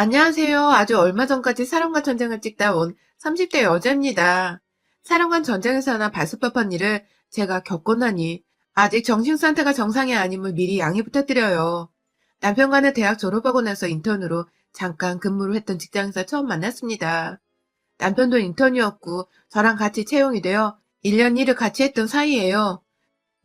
안녕하세요. 아주 얼마 전까지 사랑과 전쟁을 찍다 온 30대 여자입니다. 사랑과 전쟁에서나 발톱법한 일을 제가 겪고 나니 아직 정신 상태가 정상이 아님을 미리 양해 부탁드려요. 남편과는 대학 졸업하고 나서 인턴으로 잠깐 근무를 했던 직장에서 처음 만났습니다. 남편도 인턴이었고 저랑 같이 채용이 되어 1년 일을 같이 했던 사이예요.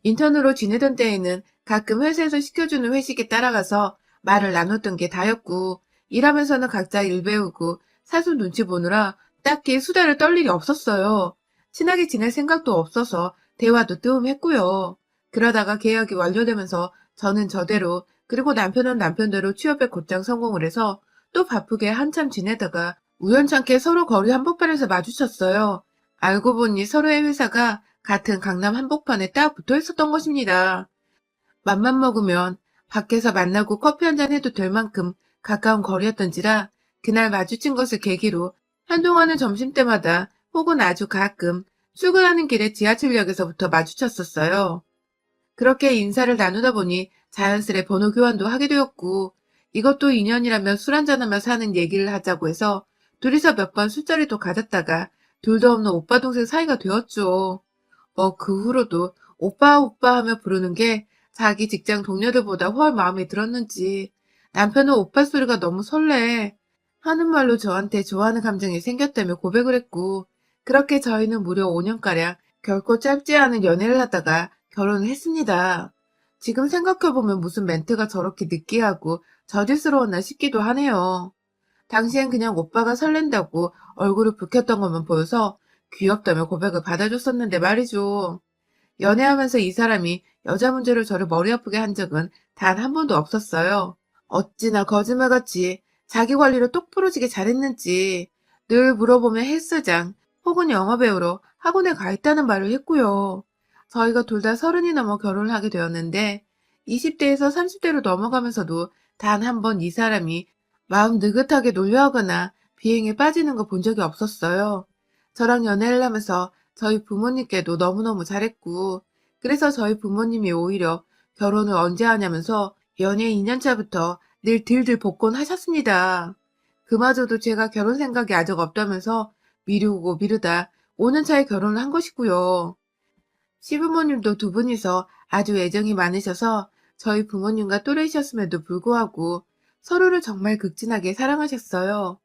인턴으로 지내던 때에는 가끔 회사에서 시켜주는 회식에 따라가서 말을 나눴던 게 다였고 일하면서는 각자 일 배우고 사수 눈치 보느라 딱히 수다를 떨 일이 없었어요. 친하게 지낼 생각도 없어서 대화도 뜸했고요. 그러다가 계약이 완료되면서 저는 저대로 그리고 남편은 남편대로 취업에 곧장 성공을 해서 또 바쁘게 한참 지내다가 우연찮게 서로 거리 한복판에서 마주쳤어요. 알고 보니 서로의 회사가 같은 강남 한복판에 딱 붙어 있었던 것입니다. 맘만 먹으면 밖에서 만나고 커피 한 잔 해도 될 만큼 가까운 거리였던지라 그날 마주친 것을 계기로 한동안은 점심때마다 혹은 아주 가끔 출근하는 길에 지하철역에서부터 마주쳤었어요. 그렇게 인사를 나누다 보니 자연스레 번호 교환도 하게 되었고 이것도 인연이라면 술 한잔하며 사는 얘기를 하자고 해서 둘이서 몇 번 술자리도 가졌다가 둘도 없는 오빠 동생 사이가 되었죠. 어, 그 후로도 오빠 오빠 하며 부르는 게 자기 직장 동료들보다 훨 마음에 들었는지 남편은 오빠 소리가 너무 설레 하는 말로 저한테 좋아하는 감정이 생겼다며 고백을 했고 그렇게 저희는 무려 5년가량 결코 짧지 않은 연애를 하다가 결혼을 했습니다. 지금 생각해보면 무슨 멘트가 저렇게 느끼하고 저질스러웠나 싶기도 하네요. 당시엔 그냥 오빠가 설렌다고 얼굴을 붉혔던 것만 보여서 귀엽다며 고백을 받아줬었는데 말이죠. 연애하면서 이 사람이 여자 문제로 저를 머리 아프게 한 적은 단 한 번도 없었어요. 어찌나 거짓말같이 자기 관리를 똑부러지게 잘했는지 늘 물어보면 헬스장 혹은 영화배우로 학원에 가 있다는 말을 했고요. 저희가 둘 다 서른이 넘어 결혼을 하게 되었는데 20대에서 30대로 넘어가면서도 단 한 번 이 사람이 마음 느긋하게 놀려하거나 비행에 빠지는 거 본 적이 없었어요. 저랑 연애를 하면서 저희 부모님께도 너무너무 잘했고 그래서 저희 부모님이 오히려 결혼을 언제 하냐면서 연애 2년차부터 늘 들들 복권하셨습니다. 그마저도 제가 결혼 생각이 아직 없다면서 미루고 미루다 5년차에 결혼을 한 것이고요. 시부모님도 두 분이서 아주 애정이 많으셔서 저희 부모님과 또래이셨음에도 불구하고 서로를 정말 극진하게 사랑하셨어요.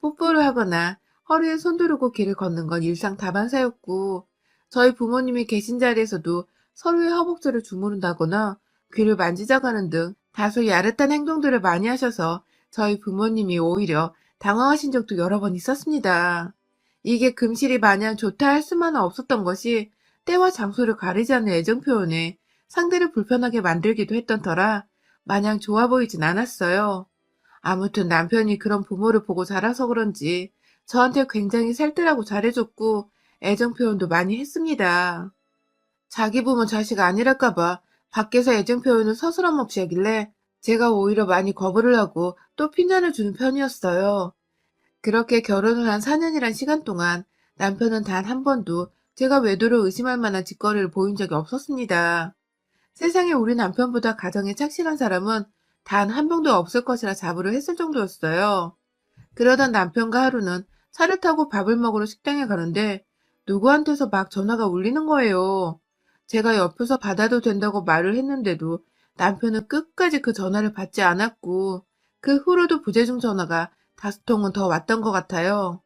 뽀뽀를 하거나 허리에 손 두르고 길을 걷는 건 일상 다반사였고 저희 부모님이 계신 자리에서도 서로의 허벅지를 주무른다거나 귀를 만지작하는 등 다소 야릇한 행동들을 많이 하셔서 저희 부모님이 오히려 당황하신 적도 여러 번 있었습니다. 이게 금실이 마냥 좋다 할 수만은 없었던 것이 때와 장소를 가리지 않는 애정 표현에 상대를 불편하게 만들기도 했던 터라 마냥 좋아 보이진 않았어요. 아무튼 남편이 그런 부모를 보고 자라서 그런지 저한테 굉장히 살뜰하고 잘해줬고 애정 표현도 많이 했습니다. 자기 부모 자식 아니랄까봐 밖에서 애정 표현을 서스럼 없이 하길래 제가 오히려 많이 거부를 하고 또 핀잔을 주는 편이었어요. 그렇게 결혼을 한 4년이란 시간 동안 남편은 단 한 번도 제가 외도를 의심할 만한 짓거리를 보인 적이 없었습니다. 세상에 우리 남편보다 가정에 착실한 사람은 단 한 명도 없을 것이라 자부를 했을 정도였어요. 그러던 남편과 하루는 차를 타고 밥을 먹으러 식당에 가는데 누구한테서 막 전화가 울리는 거예요. 제가 옆에서 받아도 된다고 말을 했는데도 남편은 끝까지 그 전화를 받지 않았고 그 후로도 부재중 전화가 다섯 통은 더 왔던 것 같아요.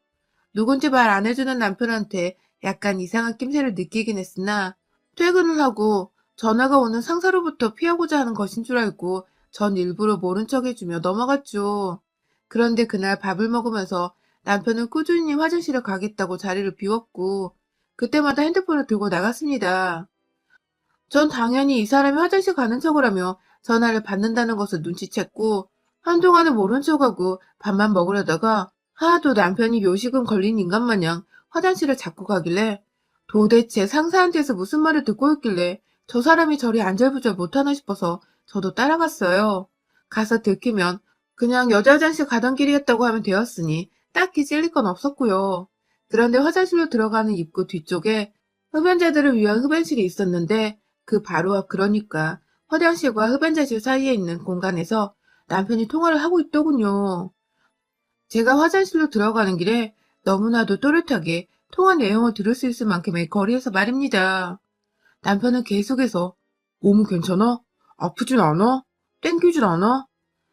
누군지 말 안 해주는 남편한테 약간 이상한 낌새를 느끼긴 했으나 퇴근을 하고 전화가 오는 상사로부터 피하고자 하는 것인 줄 알고 전 일부러 모른 척 해주며 넘어갔죠. 그런데 그날 밥을 먹으면서 남편은 꾸준히 화장실에 가겠다고 자리를 비웠고 그때마다 핸드폰을 들고 나갔습니다. 전 당연히 이 사람이 화장실 가는 척을 하며 전화를 받는다는 것을 눈치챘고 한동안은 모른 척하고 밥만 먹으려다가 하도 남편이 요식은 걸린 인간 마냥 화장실을 자꾸 가길래 도대체 상사한테서 무슨 말을 듣고 있길래 저 사람이 저리 안절부절 못하나 싶어서 저도 따라갔어요. 가서 들키면 그냥 여자 화장실 가던 길이었다고 하면 되었으니 딱히 찔릴 건 없었고요. 그런데 화장실로 들어가는 입구 뒤쪽에 흡연자들을 위한 흡연실이 있었는데 그 바로 앞 그러니까 화장실과 흡연자실 사이에 있는 공간에서 남편이 통화를 하고 있더군요. 제가 화장실로 들어가는 길에 너무나도 또렷하게 통화 내용을 들을 수 있을 만큼의 거리에서 말입니다. 남편은 계속해서 몸은 괜찮아? 아프진 않아? 땡기진 않아?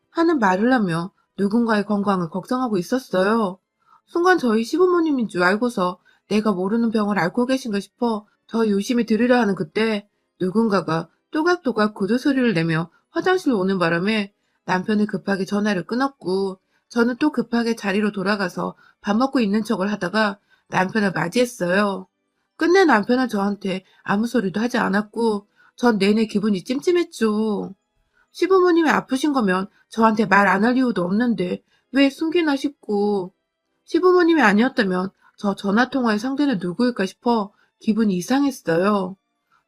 하는 말을 하며 누군가의 건강을 걱정하고 있었어요. 순간 저희 시부모님인 줄 알고서 내가 모르는 병을 앓고 계신가 싶어 더 유심히 들으려 하는 그때 누군가가 또각또각 구두 소리를 내며 화장실로 오는 바람에 남편이 급하게 전화를 끊었고 저는 또 급하게 자리로 돌아가서 밥 먹고 있는 척을 하다가 남편을 맞이했어요. 끝내 남편은 저한테 아무 소리도 하지 않았고 전 내내 기분이 찜찜했죠. 시부모님이 아프신 거면 저한테 말 안 할 이유도 없는데 왜 숨기나 싶고 시부모님이 아니었다면 저 전화통화의 상대는 누구일까 싶어 기분이 이상했어요.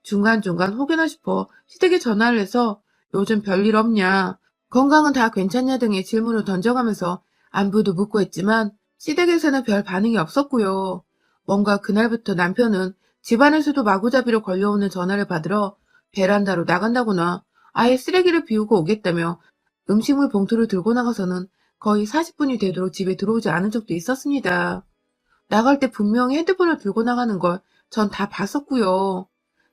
중간중간 혹여나 싶어 시댁에 전화를 해서 요즘 별일 없냐, 건강은 다 괜찮냐 등의 질문을 던져가면서 안부도 묻고 했지만 시댁에서는 별 반응이 없었고요. 뭔가 그날부터 남편은 집안에서도 마구잡이로 걸려오는 전화를 받으러 베란다로 나간다거나 아예 쓰레기를 비우고 오겠다며 음식물 봉투를 들고 나가서는 거의 40분이 되도록 집에 들어오지 않은 적도 있었습니다. 나갈 때 분명히 핸드폰을 들고 나가는 걸 전 다 봤었고요.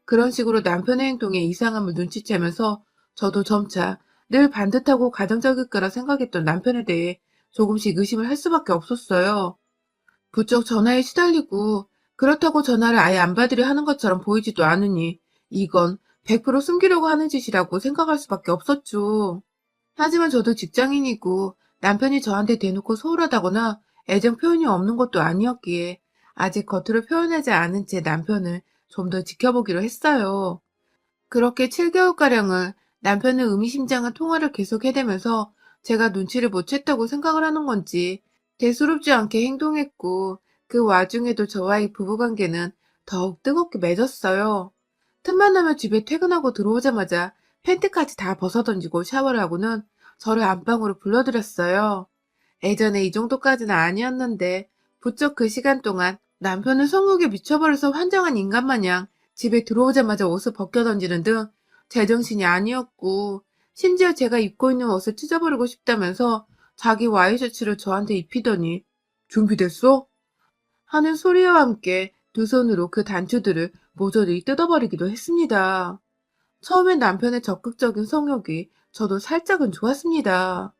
그런 식으로 남편의 행동에 이상함을 눈치채면서 저도 점차 늘 반듯하고 가정적일 거라 생각했던 남편에 대해 조금씩 의심을 할 수밖에 없었어요. 부쩍 전화에 시달리고 그렇다고 전화를 아예 안 받으려 하는 것처럼 보이지도 않으니 이건 100% 숨기려고 하는 짓이라고 생각할 수밖에 없었죠. 하지만 저도 직장인이고 남편이 저한테 대놓고 소홀하다거나 애정 표현이 없는 것도 아니었기에 아직 겉으로 표현하지 않은 제 남편을 좀 더 지켜보기로 했어요. 그렇게 7개월가량을 남편의 의미심장한 통화를 계속 해대면서 제가 눈치를 못 챘다고 생각을 하는 건지 대수롭지 않게 행동했고 그 와중에도 저와의 부부관계는 더욱 뜨겁게 맺었어요. 틈만 나면 집에 퇴근하고 들어오자마자 팬티까지 다 벗어던지고 샤워를 하고는 저를 안방으로 불러들였어요. 예전에 이 정도까지는 아니었는데 부쩍 그 시간 동안 남편은 성욕에 미쳐버려서 환장한 인간 마냥 집에 들어오자마자 옷을 벗겨던지는 등 제정신이 아니었고 심지어 제가 입고 있는 옷을 찢어버리고 싶다면서 자기 와이셔츠를 저한테 입히더니 준비됐어? 하는 소리와 함께 두 손으로 그 단추들을 모조리 뜯어버리기도 했습니다. 처음엔 남편의 적극적인 성욕이 저도 살짝은 좋았습니다.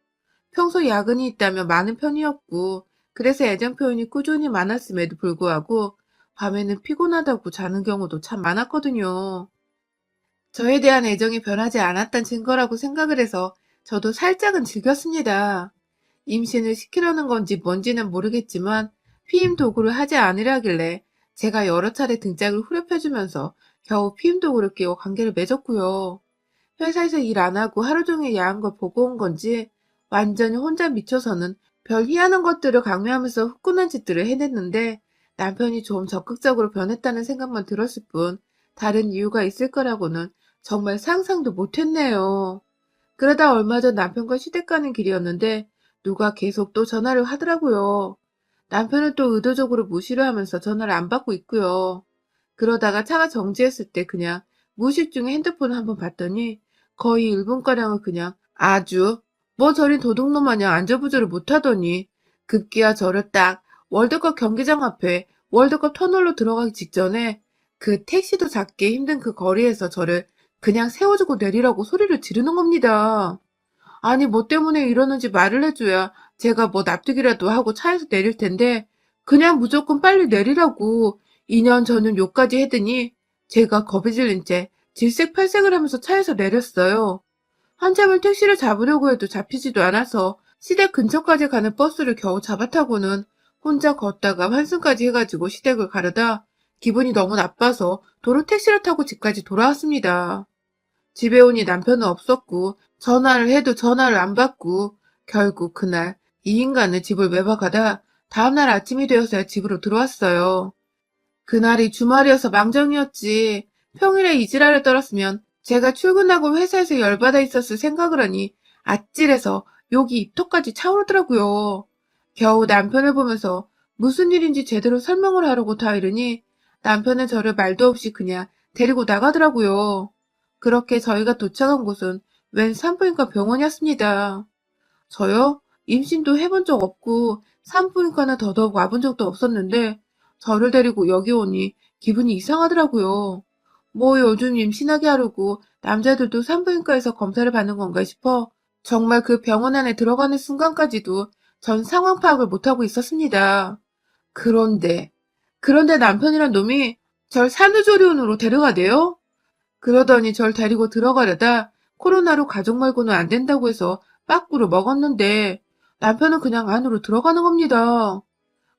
평소 야근이 있다면 많은 편이었고 그래서 애정 표현이 꾸준히 많았음에도 불구하고 밤에는 피곤하다고 자는 경우도 참 많았거든요. 저에 대한 애정이 변하지 않았단 증거라고 생각을 해서 저도 살짝은 즐겼습니다. 임신을 시키려는 건지 뭔지는 모르겠지만 피임 도구를 하지 않으려길래 제가 여러 차례 등짝을 후려펴주면서 겨우 피임 도구를 끼워 관계를 맺었고요. 회사에서 일 안 하고 하루 종일 야한 걸 보고 온 건지 완전히 혼자 미쳐서는 별 희한한 것들을 강요하면서 후끈한 짓들을 해냈는데 남편이 좀 적극적으로 변했다는 생각만 들었을 뿐 다른 이유가 있을 거라고는 정말 상상도 못했네요. 그러다 얼마 전 남편과 시댁 가는 길이었는데 누가 계속 또 전화를 하더라고요. 남편은 또 의도적으로 무시를 하면서 전화를 안 받고 있고요. 그러다가 차가 정지했을 때 그냥 무식 중에 핸드폰을 한번 봤더니 거의 1분가량을 그냥 아주 뭐 저리 도둑놈 마냥 안절부절을 못하더니 급기야 저를 딱 월드컵 경기장 앞에 월드컵 터널로 들어가기 직전에 그 택시도 잡기 힘든 그 거리에서 저를 그냥 세워주고 내리라고 소리를 지르는 겁니다. 아니 뭐 때문에 이러는지 말을 해줘야 제가 뭐 납득이라도 하고 차에서 내릴 텐데 그냥 무조건 빨리 내리라고 2년 전은 욕까지 해더니 제가 겁이 질린 채 질색팔색을 하면서 차에서 내렸어요. 한참을 택시를 잡으려고 해도 잡히지도 않아서 시댁 근처까지 가는 버스를 겨우 잡아타고는 혼자 걷다가 환승까지 해가지고 시댁을 가려다 기분이 너무 나빠서 도로 택시를 타고 집까지 돌아왔습니다. 집에 오니 남편은 없었고 전화를 해도 전화를 안 받고 결국 그날 이 인간은 집을 외박하다 다음날 아침이 되어서야 집으로 들어왔어요. 그날이 주말이어서 망정이었지. 평일에 이지랄을 떨었으면 제가 출근하고 회사에서 열받아 있었을 생각을 하니 아찔해서 욕이 입턱까지 차오르더라고요. 겨우 남편을 보면서 무슨 일인지 제대로 설명을 하려고 다 이러니 남편은 저를 말도 없이 그냥 데리고 나가더라고요. 그렇게 저희가 도착한 곳은 웬 산부인과 병원이었습니다. 저요? 임신도 해본 적 없고 산부인과나 더더욱 와본 적도 없었는데 저를 데리고 여기 오니 기분이 이상하더라고요. 뭐 요즘 임신하게 하려고 남자들도 산부인과에서 검사를 받는 건가 싶어 정말 그 병원 안에 들어가는 순간까지도 전 상황 파악을 못하고 있었습니다. 그런데, 그런데 남편이란 놈이 절 산후조리원으로 데려가대요? 그러더니 절 데리고 들어가려다 코로나로 가족 말고는 안 된다고 해서 빠꾸로 먹었는데 남편은 그냥 안으로 들어가는 겁니다.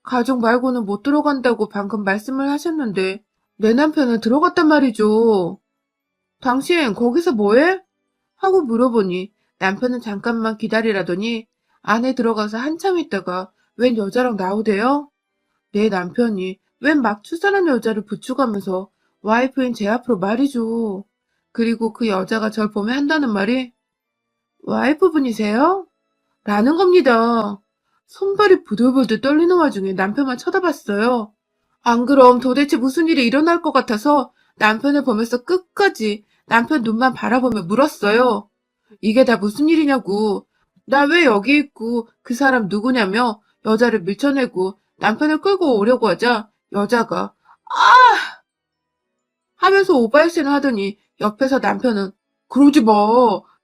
가족 말고는 못 들어간다고 방금 말씀을 하셨는데 내 남편은 들어갔단 말이죠. 당신 거기서 뭐해? 하고 물어보니 남편은 잠깐만 기다리라더니 안에 들어가서 한참 있다가 웬 여자랑 나오대요? 내 남편이 웬 막 출산한 여자를 부추가면서 와이프인 제 앞으로 말이죠. 그리고 그 여자가 절 보며 한다는 말이 와이프분이세요? 라는 겁니다. 손발이 부들부들 떨리는 와중에 남편만 쳐다봤어요. 안 그럼 도대체 무슨 일이 일어날 것 같아서 남편을 보면서 끝까지 남편 눈만 바라보며 물었어요. 이게 다 무슨 일이냐고. 나 왜 여기 있고 그 사람 누구냐며 여자를 밀쳐내고 남편을 끌고 오려고 하자 여자가 아! 하면서 오바이신을 하더니 옆에서 남편은 그러지 마.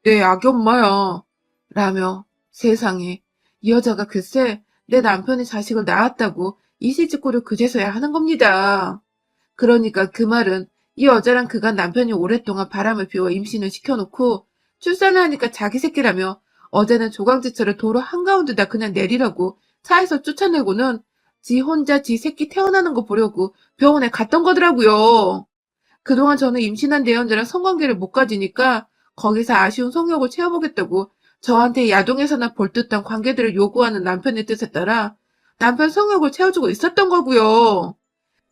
내 아기 엄마야. 라며 세상에 이 여자가 글쎄 내 남편의 자식을 낳았다고 이실직고를 그제서야 하는 겁니다. 그러니까 그 말은 이 여자랑 그간 남편이 오랫동안 바람을 피워 임신을 시켜놓고 출산을 하니까 자기 새끼라며 어제는 조강지처를 도로 한가운데다 그냥 내리라고 차에서 쫓아내고는 지 혼자 지 새끼 태어나는 거 보려고 병원에 갔던 거더라고요. 그동안 저는 임신한 내연자랑 성관계를 못 가지니까 거기서 아쉬운 성욕을 채워보겠다고 저한테 야동에서나 볼 듯한 관계들을 요구하는 남편의 뜻에 따라 남편 성욕을 채워주고 있었던 거고요.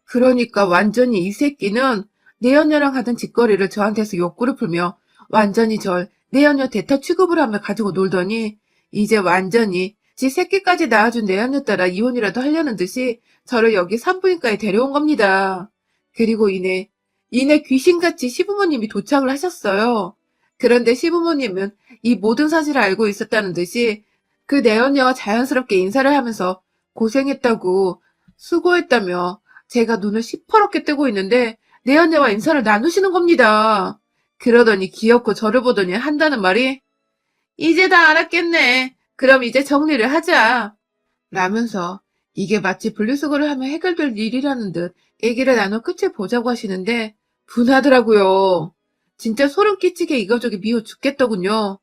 그러니까 완전히 이 새끼는 내연녀랑 하던 짓거리를 저한테서 욕구를 풀며 완전히 절 내연녀 대타 취급을 하며 가지고 놀더니 이제 완전히 지 새끼까지 낳아준 내연녀 따라 이혼이라도 하려는 듯이 저를 여기 산부인과에 데려온 겁니다. 그리고 이내 이내 귀신같이 시부모님이 도착을 하셨어요. 그런데 시부모님은 이 모든 사실을 알고 있었다는 듯이 그 내연녀와 자연스럽게 인사를 하면서 고생했다고 수고했다며 제가 눈을 시퍼렇게 뜨고 있는데 내연녀와 인사를 나누시는 겁니다. 그러더니 귀엽고 저를 보더니 한다는 말이 이제 다 알았겠네. 그럼 이제 정리를 하자. 라면서 이게 마치 분리수거를 하면 해결될 일이라는 듯 얘기를 나눠 끝을 보자고 하시는데 분하더라고요. 진짜 소름 끼치게 이거저기 미워 죽겠더군요.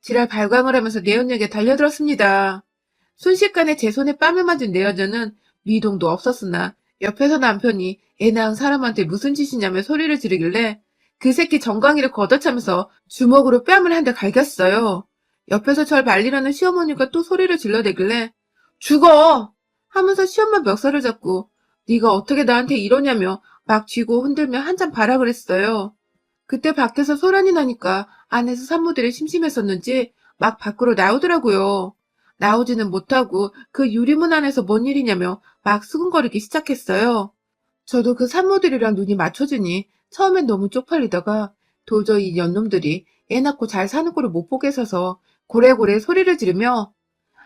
지랄 발광을 하면서 내연녀에게 달려들었습니다. 순식간에 제 손에 뺨을 맞은 내연녀는 미동도 없었으나 옆에서 남편이 애 낳은 사람한테 무슨 짓이냐며 소리를 지르길래 그 새끼 정강이를 걷어차면서 주먹으로 뺨을 한 대 갈겼어요. 옆에서 절 말리려는 시어머니가 또 소리를 질러대길래 죽어! 하면서 시엄마 멱살을 잡고 네가 어떻게 나한테 이러냐며 막 쥐고 흔들며 한참 발악을 했어요. 그때 밖에서 소란이 나니까 안에서 산모들이 심심했었는지 막 밖으로 나오더라고요. 나오지는 못하고 그 유리문 안에서 뭔 일이냐며 막 수근거리기 시작했어요. 저도 그 산모들이랑 눈이 맞춰지니 처음엔 너무 쪽팔리다가 도저히 이 연놈들이 애 낳고 잘 사는 꼴을 못 보겠어서 고래고래 소리를 지르며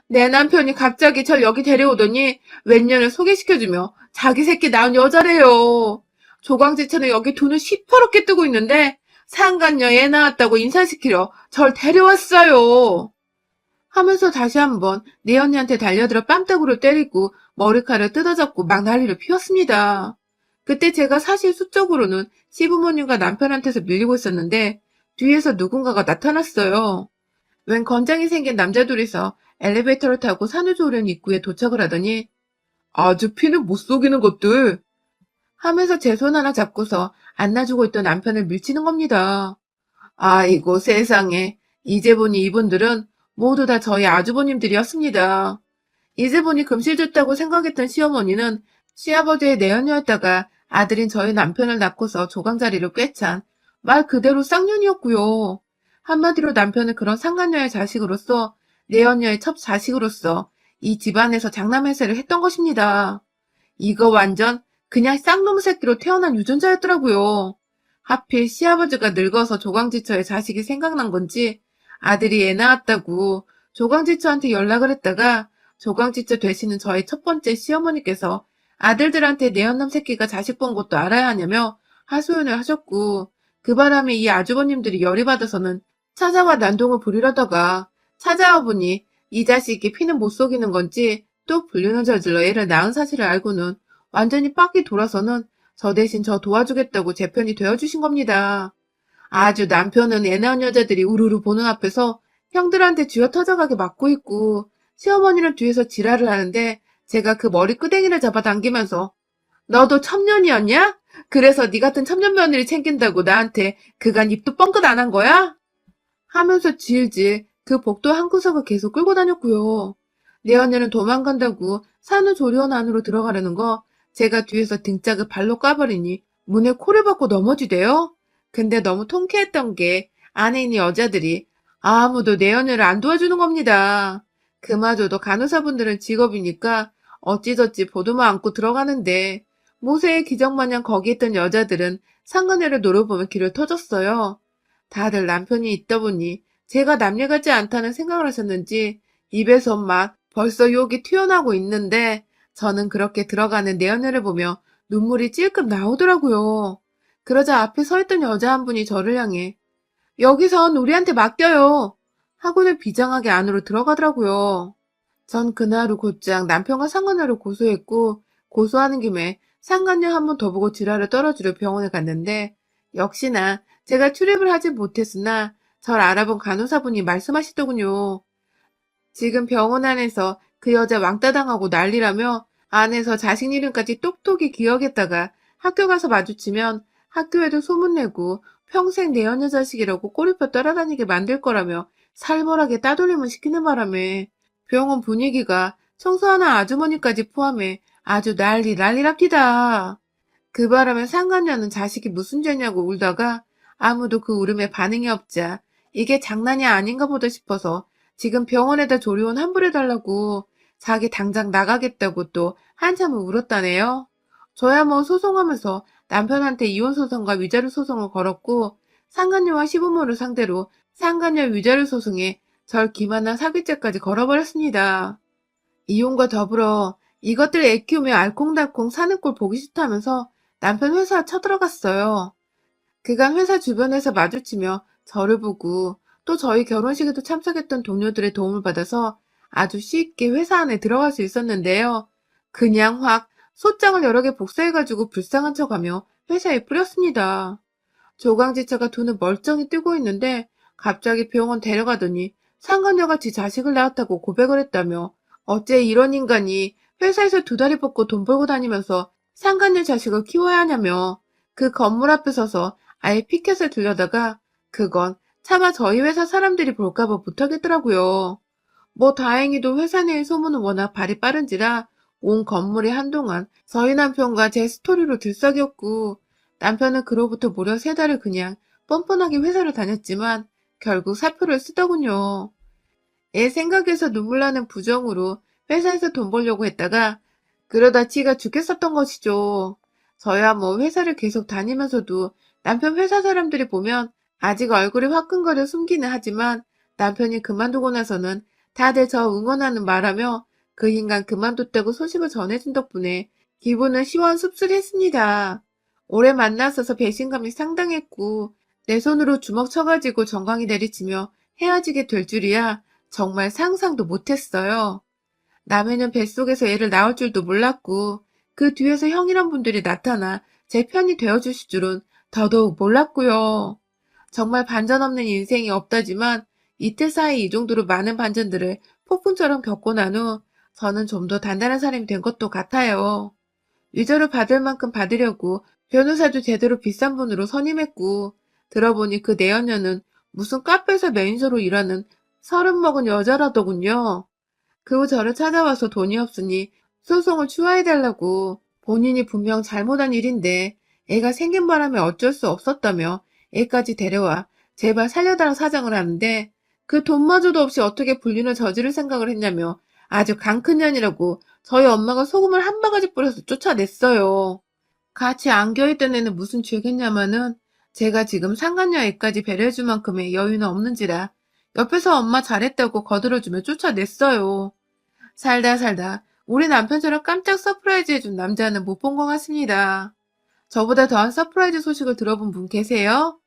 내 남편이 갑자기 절 여기 데려오더니 웬년을 소개시켜주며 자기 새끼 낳은 여자래요. 조광지처는 여기 돈을 시퍼렇게 뜨고 있는데 상간녀 애 낳았다고 인사시키려 절 데려왔어요. 하면서 다시 한번 내 언니한테 달려들어 뺨따구를 때리고 머리카락을 뜯어잡고 막 난리를 피웠습니다. 그때 제가 사실 수적으로는 시부모님과 남편한테서 밀리고 있었는데 뒤에서 누군가가 나타났어요. 웬 건장이 생긴 남자 둘이서 엘리베이터를 타고 산후조리원 입구에 도착을 하더니 아주 피는 못 속이는 것들 하면서 제 손 하나 잡고서 안 놔주고 있던 남편을 밀치는 겁니다. 아이고 세상에 이제 보니 이분들은 모두 다 저희 아주버님들이었습니다. 이제 보니 금실됐다고 생각했던 시어머니는 시아버지의 내연녀였다가 아들인 저희 남편을 낳고서 조강자리를 꿰찬 말 그대로 쌍년이었고요. 한마디로 남편은 그런 상간녀의 자식으로서 내연녀의 첫 자식으로서 이 집안에서 장남해세를 했던 것입니다. 이거 완전 그냥 쌍놈 새끼로 태어난 유전자였더라고요. 하필 시아버지가 늙어서 조광지처의 자식이 생각난 건지 아들이 애 낳았다고 조광지처한테 연락을 했다가 조광지처 되시는 저의 첫 번째 시어머니께서 아들들한테 내연남 새끼가 자식 본 것도 알아야 하냐며 하소연을 하셨고 그 바람에 이 아주버님들이 열이 받아서는 찾아와 난동을 부리려다가 찾아와 보니 이 자식이 피는 못 속이는 건지 또 불륜을 저질러 애를 낳은 사실을 알고는 완전히 빡이 돌아서는 저 대신 저 도와주겠다고 제 편이 되어주신 겁니다. 아주 남편은 애 낳은 여자들이 우르르 보는 앞에서 형들한테 쥐어 터져가게 맞고 있고 시어머니는 뒤에서 지랄을 하는데 제가 그 머리 끄댕이를 잡아당기면서 너도 첨년이었냐? 그래서 네 같은 첨년 며느리 챙긴다고 나한테 그간 입도 뻥끗 안 한 거야? 하면서 질질 그 복도 한 구석을 계속 끌고 다녔고요. 내 언니는 도망간다고 산후 조리원 안으로 들어가려는 거 제가 뒤에서 등짝을 발로 까버리니 문에 코를 박고 넘어지대요. 근데 너무 통쾌했던 게 안에 있는 여자들이 아무도 내 언니를 안 도와주는 겁니다. 그마저도 간호사분들은 직업이니까 어찌저찌 보도만 안고 들어가는데 모세의 기적마냥 거기 있던 여자들은 상간녀를 노려보며 길을 터졌어요. 다들 남편이 있다 보니 제가 남녀 같지 않다는 생각을 하셨는지 입에서 막 벌써 욕이 튀어나오고 있는데 저는 그렇게 들어가는 내 언니를 보며 눈물이 찔끔 나오더라고요. 그러자 앞에 서 있던 여자 한 분이 저를 향해 여기선 우리한테 맡겨요. 하고는 비장하게 안으로 들어가더라고요. 전 그날 후 곧장 남편과 상간녀를 고소했고 고소하는 김에 상간녀 한 번 더 보고 지랄을 떨어주려 병원에 갔는데 역시나 제가 출입을 하지 못했으나 절 알아본 간호사분이 말씀하시더군요. 지금 병원 안에서 그 여자 왕따 당하고 난리라며 안에서 자신 이름까지 똑똑히 기억했다가 학교 가서 마주치면 학교에도 소문내고 평생 내 연여 자식이라고 꼬리표 따라다니게 만들 거라며 살벌하게 따돌림을 시키는 바람에 병원 분위기가 청소하는 아주머니까지 포함해 아주 난리 난리랍니다. 그 바람에 상간녀는 자식이 무슨 죄냐고 울다가 아무도 그 울음에 반응이 없자 이게 장난이 아닌가 보다 싶어서 지금 병원에다 조리원 환불해달라고 자기 당장 나가겠다고 또 한참을 울었다네요. 저야 뭐 소송하면서 남편한테 이혼소송과 위자료 소송을 걸었고 상간녀와 시부모를 상대로 상간녀 위자료 소송에 절 기만한 사기죄까지 걸어버렸습니다. 이혼과 더불어 이것들 애 키우며 알콩달콩 사는 꼴 보기 싫다면서 남편 회사 쳐들어갔어요. 그간 회사 주변에서 마주치며 저를 보고 또 저희 결혼식에도 참석했던 동료들의 도움을 받아서 아주 쉽게 회사 안에 들어갈 수 있었는데요. 그냥 확 소장을 여러 개 복사해가지고 불쌍한 척하며 회사에 뿌렸습니다. 조강지처가 돈을 멀쩡히 뜨고 있는데 갑자기 병원 데려가더니 상간녀가 지 자식을 낳았다고 고백을 했다며 어째 이런 인간이 회사에서 두 다리 뻗고 돈 벌고 다니면서 상간녀 자식을 키워야 하냐며 그 건물 앞에 서서 아예 피켓을 들려다가 그건 차마 저희 회사 사람들이 볼까봐 못하겠더라고요. 뭐 다행히도 회사 내의 소문은 워낙 발이 빠른지라 온 건물이 한동안 저희 남편과 제 스토리로 들썩였고 남편은 그로부터 무려 세 달을 그냥 뻔뻔하게 회사를 다녔지만 결국 사표를 쓰더군요. 애 생각에서 눈물 나는 부정으로 회사에서 돈 벌려고 했다가 그러다 지가 죽겠었던 것이죠. 저야 뭐 회사를 계속 다니면서도 남편 회사 사람들이 보면 아직 얼굴이 화끈거려 숨기는 하지만 남편이 그만두고 나서는 다들 저 응원하는 말하며 그 인간 그만뒀다고 소식을 전해준 덕분에 기분은 시원습술했습니다. 오래 만났어서 배신감이 상당했고 내 손으로 주먹 쳐가지고 정강이 내리치며 헤어지게 될 줄이야 정말 상상도 못했어요. 남해는 뱃속에서 애를 낳을 줄도 몰랐고 그 뒤에서 형이란 분들이 나타나 제 편이 되어주실 줄은 더더욱 몰랐고요. 정말 반전 없는 인생이 없다지만 이틀 사이 이 정도로 많은 반전들을 폭풍처럼 겪고 난 후 저는 좀 더 단단한 사람이 된 것도 같아요. 위자료 받을 만큼 받으려고 변호사도 제대로 비싼 분으로 선임했고 들어보니 그 내연녀는 무슨 카페에서 매니저로 일하는 서른 먹은 여자라더군요. 그 후 저를 찾아와서 돈이 없으니 소송을 추하해달라고 본인이 분명 잘못한 일인데 애가 생긴 바람에 어쩔 수 없었다며 애까지 데려와 제발 살려달라 사정을 하는데 그 돈마저도 없이 어떻게 불륜을 저지를 생각을 했냐며 아주 강큰 년이라고 저희 엄마가 소금을 한 바가지 뿌려서 쫓아냈어요. 같이 안겨있던 애는 무슨 죄겠냐마는 제가 지금 상간녀 애까지 배려해줄 만큼의 여유는 없는지라 옆에서 엄마 잘했다고 거들어주며 쫓아냈어요. 살다 살다 우리 남편처럼 깜짝 서프라이즈 해준 남자는 못 본 것 같습니다. 저보다 더한 서프라이즈 소식을 들어본 분 계세요?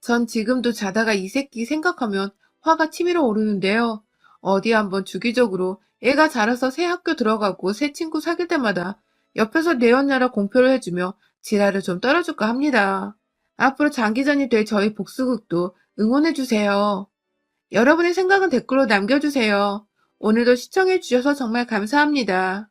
전 지금도 자다가 이 새끼 생각하면 화가 치밀어 오르는데요. 어디 한번 주기적으로 애가 자라서 새 학교 들어가고 새 친구 사귈 때마다 옆에서 내 언냐라 공표를 해주며 지랄을 좀 떨어줄까 합니다. 앞으로 장기전이 될 저희 복수극도 응원해주세요. 여러분의 생각은 댓글로 남겨주세요. 오늘도 시청해주셔서 정말 감사합니다.